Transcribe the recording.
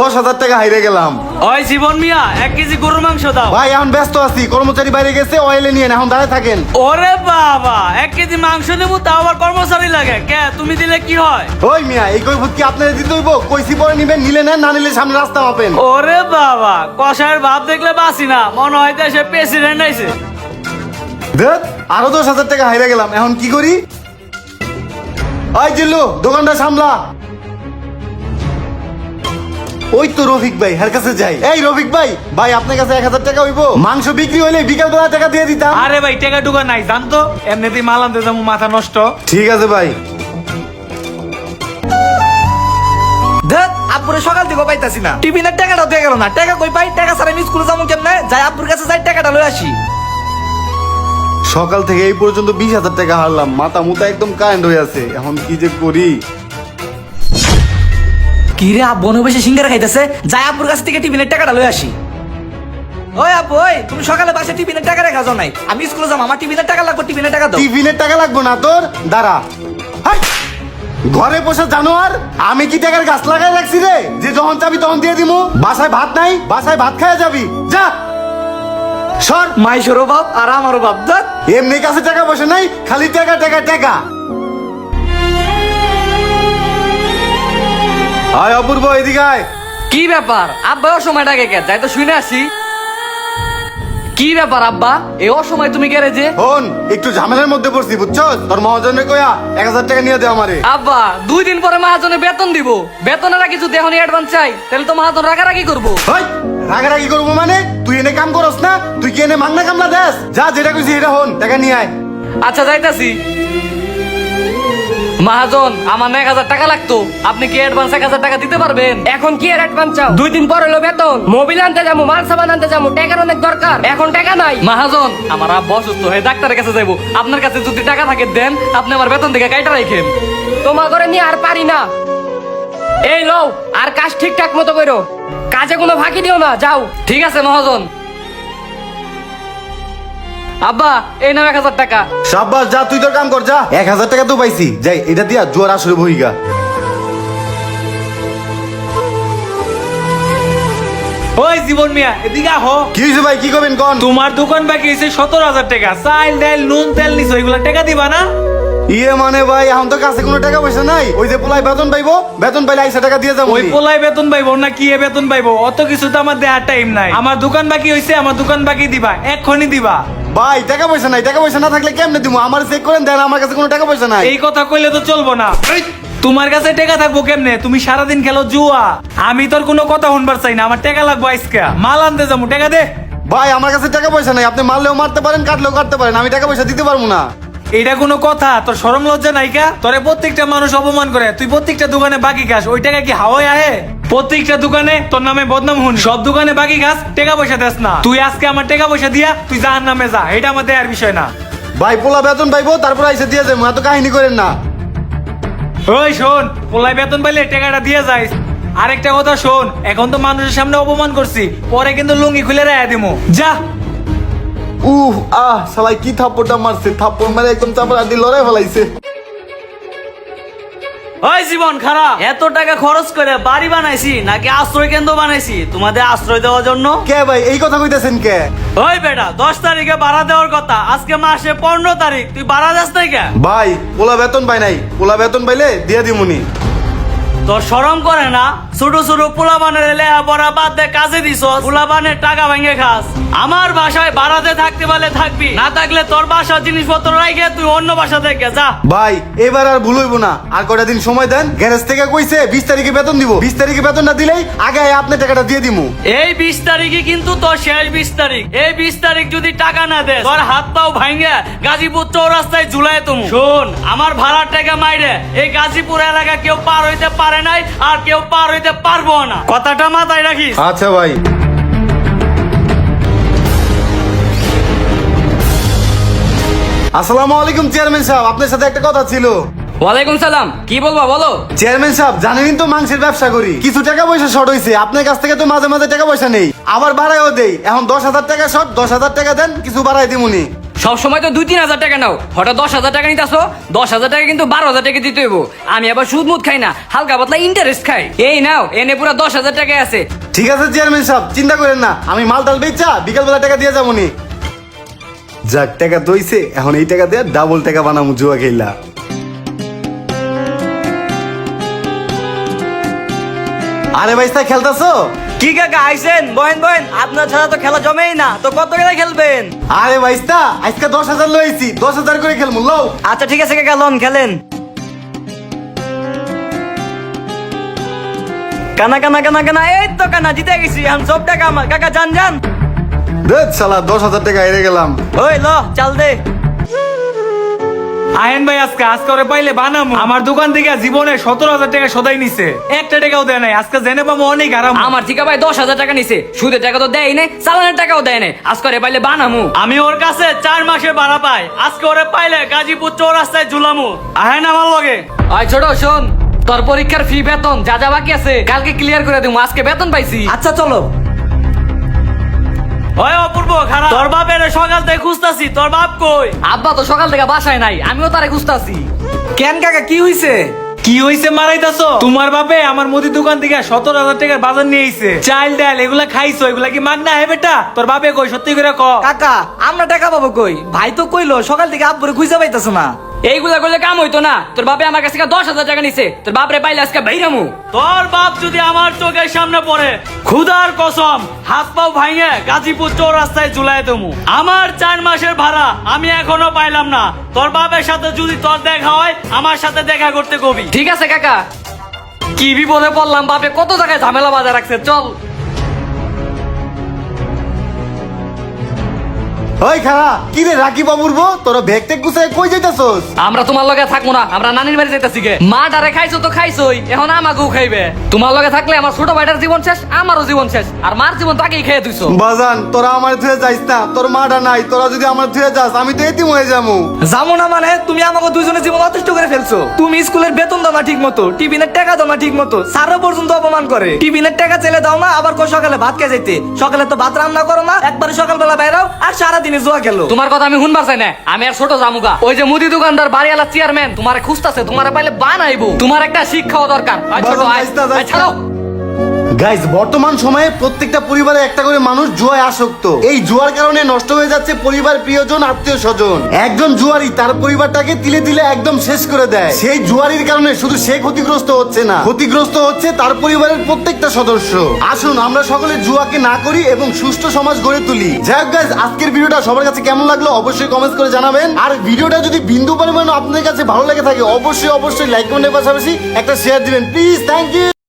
দশ হাজার টাকা হাইরে গেলাম। ওই জীবন মিয়া এক কেজি গরুর মাংস দাও। ভাই এখন ব্যস্ত আছি কর্মচারী বাইরে গেছে অয়েলে নিয়ে এখন দাঁড়ায় থাকেন। ওরে বাবা এক কেজি মাংস নেব তাও আবার কর্মচারী লাগে। কে তুমি দিলে কি হয়? ওই মিয়া এই কৈফুত কি আপনারা দিতে হইব? কইসি পরে নিবেন নিলে নেন না নিলে সামনে রাস্তা মাপেন। ওরে বাবা কষায়ের ভাব দেখলে বাসি না। মনে হয় দেশে প্রেসিডেন্ট আইছে। ধর আরও দশ হাজার টাকা হাইরে গেলাম এখন কি করি? ওই জিল্লু দোকানটা সামলা। ওই তো রফিক ভাই হার কাছে যাই। এই রফিক ভাই ভাই আপনার কাছে এক হাজার টাকা হইব। মাংস বিক্রি হইলে বিকাল বেলা টাকা দিয়ে দিতাম। আরে ভাই টাকা টুকা নাই জানতো এমনিতেই মাল আনতে যাব মাথা নষ্ট। ঠিক আছে ভাই। ধত আব্বুরে সকাল থেকে পাইতাছি না। টিফিনের টাকাটা দিয়ে গেল না। টাকা কই পাই? টাকা ছাড়া আমি স্কুলে যাব কেমনে? যাই আব্বুর কাছে যাই টাকাটা লই আসি। সকাল থেকে এই পর্যন্ত বিশ হাজার টাকা হারলাম। মাথা মুতা একদম কারেন্ট হয়ে আছে। এখন কি যে করি? কি রে আব্বু অনেক বেশি সিঙ্গারা খাইতেছে? যাই আব্বুর কাছ থেকে টিফিনের টাকাটা লই আসি। ওই আব্বু ওই তুমি সকালে বাসে টিফিনের টাকা রেখা যাও নাই। আমি স্কুলে যাব আমার টিফিনের টাকা লাগবে টিফিনের টাকা দাও। টিফিনের টাকা লাগবো না তোর? দাঁড়া। হাই! ঘরে বসে জানোয়ার আমি কি টাকার গাছ লাগাই রাখছি রে? যে যখন চাবি তখন দিয়ে দিমু। বাসায় ভাত নাই বাসায় ভাত খাওয়া যাবি। যা! সর। মাইশোরও বাপ আর আমারও বাপ ধত এমনি কাছে টাকা বসে নাই খালি টাকা টাকা টাকা। আয় অপূর্ব এদিকে আয়। কি ব্যাপার? আব্বা অসময় ডাকে কে যাই তো শুনে আসি। কি ব্যাপার আব্বা? এই অসময় তুমি গ্যারেজে হন একটু ঝামেলার মধ্যে পড়ছি বুঝছ তোর মহাজনের কয়া এক হাজার টাকা নিয়ে দে আমারে। আব্বা দুই দিন পরে মহাজনে বেতন দিব। বেতনেরা কিছু দেহনি অ্যাডভান্স চাই তাহলে তো মহাজন রাগারাগি করব। রাগারাগি করব মানে? তুই এনে কাম করস না? তুই কি এনে মাংনা কামলা দেস? যা যেটা কইছি এটা হন টাকা নিয়ে আয়। আচ্ছা যাইতাছি। মহাজন আমার এক হাজার টাকা লাগতো। আপনি কি অ্যাডভান্স এক হাজার টাকা দিতে পারবেন? এখন কি আর অ্যাডভান্স চাও? দুই দিন পর হলো বেতন। মোবিল আনতে যাব মাল সামান আনতে যাব টাকার অনেক দরকার। এখন টাকা নাই। মহাজন আমার আব্বা অসুস্থ হয়ে ডাক্তারের কাছে যাব আপনার কাছে যদি টাকা থাকে দেন আপনি আমার বেতন থেকে কাইটা রাখেন তোমার ঘরে নিয়ে আর পারি না। এই লও আর কাজ ঠিকঠাক মতো করো। কাজে কোনো ফাঁকি দিও না যাও। ঠিক আছে মহাজন। আব্বা এই নাও এক হাজার টাকা। সাব্বাস যা তুই তোর কাম কর যা। এক হাজার টাকা তো পাইছি। যাই এটা দিয়া জোয়ার আসরে বহিগা। ওই জীবন মিয়া এদিকে আহো। কি হয়েছে ভাই কি করবেন কন? তোমার দোকান বাকি হয়েছে সতেরো হাজার টাকা। চাল ডাল নুন তেল নিছো এগুলো টাকা দিবা না? ইয়ে মানে ভাই এখন তো কাছে কোনো টাকা পয়সা নাই। ওই যে পোলাই বেতন পাইবো বেতন পাইলে আইসা টাকা দিয়ে যাব ওই পোলাই বেতন পাইবো না কি এ বেতন পাইবো? অত কিছু তো আমার দেওয়ার টাইম নাই। আমার দোকান বাকি হয়েছে আমার দোকান বাকি দিবা এক্ষুনি দিবা। ভাই টাকা পয়সা নাই টাকা পয়সা না থাকলে কেমনে দিব আমার চেক করেন দেন আমার কাছে কোনো টাকা পয়সা নাই। এই কথা কইলে তো চলবো না। তোমার কাছে টাকা থাকব কেমনে? তুমি সারাদিন খেলো জুয়া। আমি তোর কোনো কথা শুনবার চাই না আমার টাকা লাগবো আজকে মাল আনতে যাব টাকা দে। ভাই আমার কাছে টাকা পয়সা নাই আপনি মারলেও মারতে পারেন কাটলেও কাটতে পারেন আমি টাকা পয়সা দিতে পারব না। এইটা কোনো কথা তোর সরম লজ্জা নাইকা তোরে প্রত্যেকটা মানুষ অপমান করে তুই প্রত্যেকটা দোকানে বাকি খাস ওই টাকা কি হাওয়ায় আহে? প্রত্যেকটা দোকানে তোর নামে বদনাম হুন। সব দোকানে বাকি খাস টাকা পয়সা দেস না। তুই আজকে আমার টাকা পয়সা দিয়া তুই যার নামে যা। এটা আমার দেয়ার বিষয় না। ভাই পোলা বেতন পাইবো তারপর আইসা দিয়ে যাব এত কাহিনী করেন না। ওই শোন পোলাই বেতন পাইলে টাকাটা দিয়ে যাইস। আরেকটা কথা শোন এখন তো মানুষের সামনে অপমান করছি। পরে কিন্তু লুঙ্গি খুলে রেয়া দিমু। যা। উহ আহ সালাই কি থাপ্পড়টা মারছে? থাপ্পড় মারে একদম চাপড় আদি লড়াই ফেলাইছে। ওই জীবন খারাপ। এত টাকা খরচ করে বাড়ি বানাইছি নাকি আশ্রয় কেন্দ্র বানাইছি? তোমাদের আশ্রয় দেওয়ার জন্য? কে ভাই এই কথা কইতেছেন কে? ওই বেটা দশ তারিখে ভাড়া দেওয়ার কথা। আজকে মাসে পনেরো তারিখ তুই ভাড়া যাস নাই কে? ভাই ওলা বেতন পাই নাই। ওলা বেতন পাইলে দিয়ে দিমুনি। তোর সরম করে না? ছোট ছোট পোলা বানের লেহা পড়া বাদ দে কাজে দিস পোলা বানের টাকা ভেঙে খাস। আমার বাসায় ভাড়াতে থাকতে পারলে থাকবি। না থাকলে তোর বাসার জিনিসপত্র রাখে তুই অন্য বাসা থেকে যা। ভাই এবার আর ভুল হইব না। আর কয়টা দিন সময় দেন? গ্যারেজ থেকে কইছে বিশ তারিখে বেতন দিব। বিশ তারিখে বেতন না দিলেই আগে আপনি টাকাটা দিয়ে দিমু। এই বিশ তারিখে কিন্তু তোর শেষ বিশ তারিখ। এই বিশ তারিখ যদি টাকা না দে তোর হাত পাও ভাঙ্গে গাজীপুর চৌরাস্তায় ঝুলাই তুমি। শোন আমার ভাড়ার টাকা মাইরে এই গাজীপুর এলাকা কেউ পার হইতে পারে নাই আর কেউ পার হইতে পারব না। কথাটা মাথায় রাখিস। আচ্ছা ভাই। আসসালামু আলাইকুম চেয়ারম্যান সাহেব। আপনার সাথে একটা কথা ছিল। ওয়ালাইকুম সালাম। কি বলবা বলো? চেয়ারম্যান সাহেব জানেনই তো মাংসের ব্যবসা করি। কিছু টাকা পয়সা শর্ট হয়েছে আপনার কাছ থেকে তো মাঝে মাঝে টাকা পয়সা নেই। আবার বাড়াইও দেই। এখন দশ হাজার টাকা শর্ট দশ হাজার টাকা দেন কিছু বাড়াই দিমুনি। সব সময় তো দুই, তিন হাজার টাকা নাও। হঠাৎ দশ হাজার টাকা নিতেছো দশ হাজার টাকা কিন্তু বারো হাজার টাকা দিতে হইব। আমি আবার সুদ মুদ খাই না, হালকা পাতলা ইন্টারেস্ট খাই। এই নাও, এনে পুরো দশ হাজার টাকা আছে। ঠিক আছে চেয়ারম্যান সাহেব, চিন্তা করেন না। আমি মাল টাল বেচা, বিকালবেলা টাকা দিয়ে যাব নি যাক, টাকা দইছে এখন এই টাকা দিয়ে ডাবল টাকা বানামু, জুয়া খেলা। আরে ভাই খেলতাছো? কি কাকা আইছেন? বহেন বহেন আপনার ছাড়া তো খেলা জমেই না। তো কত করে খেলবেন? আরে ভাইস্তা আজকে দশ হাজার লইছি দশ হাজার করে খেলমু লও। আচ্ছা ঠিক আছে কাকা লন খেলেন। কানা কানা কানা কানা এই তো কানা জিতে গেছি এখন সব টাকা আমার। কাকা যান যান। দেখ শালা দশ হাজার টাকা হেরে গেলাম। ওই ল চাল দে। আহেন ভাই আজকে আজকে ওরে পাইলে বানামু। আমার দোকান থেকে জীবনে সতেরো হাজার টাকা সদাই নিছে। একটা টাকাও দেয় নাই। আজকে জেনে পাবো অনেক আরাম। আমার থেকে ভাই দশ হাজার টাকা নিছে। সুদের টাকা তো দেয় নাই চালানের টাকাও দেয় নাই। আজ করে পাইলে বানামু। আমি ওর কাছে চার মাসে ভাড়া পাই। আজকে ওরে পাইলে গাজীপুর চৌরাস্তায় ঝুলামু। আহেন আমার লগে। আয় ছোট শোন। তোর পরীক্ষার ফি বেতন যা যা বাকি আছে কালকে ক্লিয়ার করে দিব আজকে বেতন পাইছি। আচ্ছা চলো। ওই খারাপ। তোর বাপের সকাল থেকে খুঁজতাছি তোর বাপ কই? আব্বা তো সকাল থেকে বাসায় নাই আমিও তারে খুঁজতাছি। কেন কাকা কি হইছে? কি হইছে মারাইতাছো? তোমার বাপে আমার মুদি দোকান থেকে সতেরো হাজার টাকার বাজার নিয়ে আইছে। চাল ডাল এগুলা খাইছো এগুলা কি মাগনা হে বেটা? তোর বাপে কই সত্যি করে ক? কাকা আমরা টাকা পাবো কই? ভাই তো কইলো সকাল থেকে আব্বুরে খুঁজে পাইতেছ না। এইগুলা করলে কাম হইতো না। তোর বাপে আমার কাছে দশ হাজার টাকা নিছে। তোর বাপরে পাইলে আজকে বাইরামু তোর বাপ যদি আমার চোখের সামনে পড়ে খুদার কসম হাত পাও ভাঙে গাজীপুর চোর রাস্তায় ঝুলাই দেবো। আমার চার মাসের ভাড়া আমি এখনও পাইলাম না। তোর বাপের সাথে যদি তোর দেখা হয় আমার সাথে দেখা করতে কবি। ঠিক আছে কাকা। কি বিপদে পড়লাম বাপে কত জায়গায় ঝামেলা বাজার রাখছে চল। ওই খারা কি রে রাকি বাবুর বউ? তোরা ব্যাগ টেক গুছাই কই যাইতাছস? আমরা তোমার লগে থাকব না আমরা নানির বাড়ি যাইতাছি গে। মা ডারে খাইছো তো খাইছোই এখন আমাকেও খাইবে। তোমার লগে থাকলে আমার ছোট ভাইটার জীবন শেষ আমারও জীবন শেষ আর মার জীবন তাকেই খেয়ে দিছো। বাজান তোরা আমার ধুয়ে যাইস না তোর নাই তোরা যদি আমার ধুয়ে যাস আমি তো এতিম হয়ে যাব। যাব না মানে তুমি আমাকে দুজনের জীবন অতিষ্ঠ করে ফেলছো। তুমি স্কুলের বেতন দাও না ঠিক মতো টিফিনের টাকা দাও না ঠিক মতো স্যারও পর্যন্ত অপমান করে। টিফিনের টাকা চেলে দাও না আবার কো সকালে ভাত খেয়ে যাইতে? সকালে তো ভাত রান্না করো না একবারে সকালবেলা বাইরাও আর সারাদিনে জোয়া খেলো। তোমার কথা আমি শুনবার চাই না আমি আর ছোট জামুগা। ওই যে মুদি দোকানদার বাড়িওয়ালা চেয়ারম্যান তোমার খুঁজতাছে তোমার পাইলে বান আইবো তোমার একটা শিক্ষা দরকার। ছাড়ো। গাইজ বর্তমান সময়ে প্রত্যেকটা পরিবারে একটা করে মানুষ জুয়ায় আসক্ত। এই জুয়ার কারণে নষ্ট হয়ে যাচ্ছে পরিবার, প্রিয়জন, আত্মীয় স্বজন। একজন জুয়ারি তার পরিবারটাকে তিলে তিলে একদম শেষ করে দেয়। সেই জুয়ারির কারণে শুধু সে ক্ষতিগ্রস্ত হচ্ছে না, ক্ষতিগ্রস্ত হচ্ছে তার পরিবারের প্রত্যেকটা সদস্য। আসুন, আমরা সকলে জুয়াকে না করি এবং সুস্থ সমাজ গড়ে তুলি। যাই হোক গাইজ আজকের ভিডিওটা সবার কাছে কেমন লাগল অবশ্যই কমেন্ট করে জানাবেন। আর ভিডিওটা যদি বিন্দু পরিমাণ আপনাদের কাছে ভালো লেগে থাকে, অবশ্যই অবশ্যই লাইক কমেন্টের পাশাপাশি একটা শেয়ার দিবেন। Please thank you